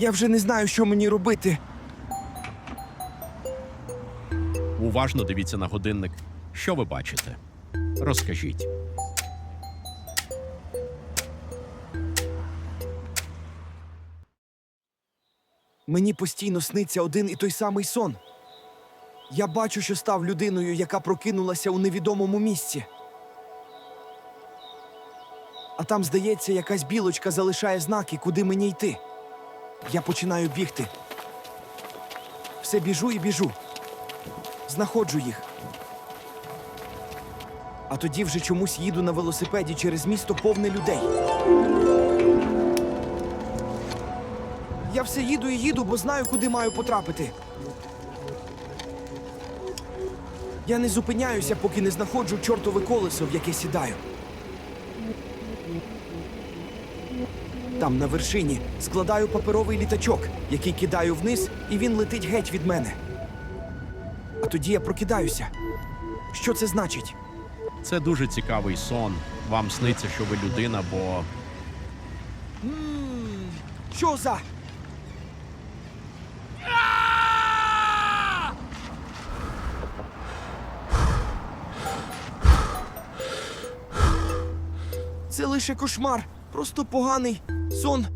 Я вже не знаю, що мені робити. Уважно дивіться на годинник. Що ви бачите? Розкажіть. Мені постійно сниться один і той самий сон. Я бачу, що став людиною, яка прокинулася у невідомому місці. А там, здається, якась білочка залишає знаки, куди мені йти. Я починаю бігти. Все біжу і біжу. Знаходжу їх. А тоді вже чомусь їду на велосипеді через місто повне людей. Я все їду і їду, бо знаю, куди маю потрапити. Я не зупиняюся, поки не знаходжу чортове колесо, в яке сідаю. Там на вершині складаю паперовий літачок, який кидаю вниз, і він летить геть від мене. А тоді я прокидаюся. Що це значить? Це дуже цікавий сон. Вам сниться, що ви людина, бо Що за? Це лише кошмар, просто поганий сон